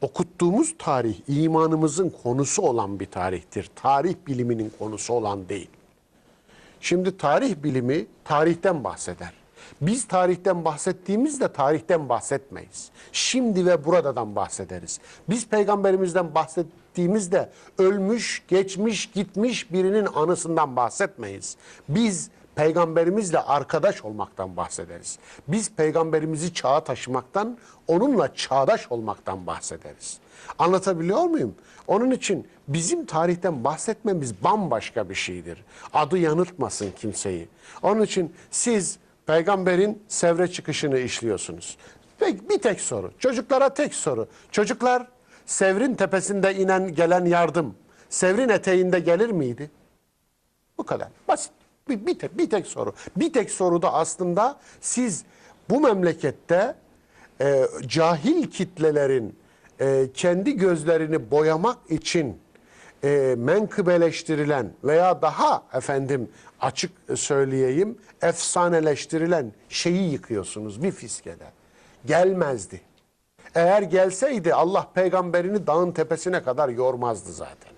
okuttuğumuz tarih imanımızın konusu olan bir tarihtir. Tarih biliminin konusu olan değil. Şimdi tarih bilimi tarihten bahseder. Biz tarihten bahsettiğimizde tarihten bahsetmeyiz. Şimdi ve buradadan bahsederiz. Biz peygamberimizden bahsettiğimizde ölmüş, geçmiş, gitmiş birinin anısından bahsetmeyiz. Biz peygamberimizle arkadaş olmaktan bahsederiz. Biz peygamberimizi çağa taşımaktan, onunla çağdaş olmaktan bahsederiz. Anlatabiliyor muyum? Onun için bizim tarihten bahsetmemiz bambaşka bir şeydir. Adı yanıltmasın kimseyi. Onun için siz peygamberin sevre çıkışını işliyorsunuz. Peki bir tek soru. Çocuklara tek soru. Çocuklar sevrin tepesinde inen gelen yardım sevrin eteğinde gelir miydi? Bu kadar. Basit. Bir, bir, tek, bir tek soru. Bir tek soruda aslında siz bu memlekette e, cahil kitlelerin e, kendi gözlerini boyamak için e, menkıbeleştirilen veya daha efendim açık söyleyeyim efsaneleştirilen şeyi yıkıyorsunuz bir fiskede. Gelmezdi. Eğer gelseydi Allah peygamberini dağın tepesine kadar yormazdı zaten.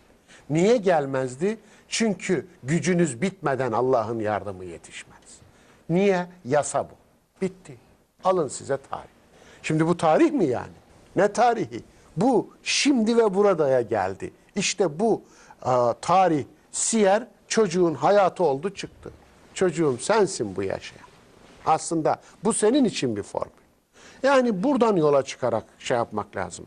Niye gelmezdi? Çünkü gücünüz bitmeden Allah'ın yardımı yetişmez. Niye? Yasa bu. Bitti. Alın size tarih. Şimdi bu tarih mi yani? Ne tarihi? Bu şimdi ve buradaya geldi. İşte bu e, tarih, siyer çocuğun hayatı oldu çıktı. Çocuğum sensin bu yaşayan. Aslında bu senin için bir formül. Yani buradan yola çıkarak şey yapmak lazım.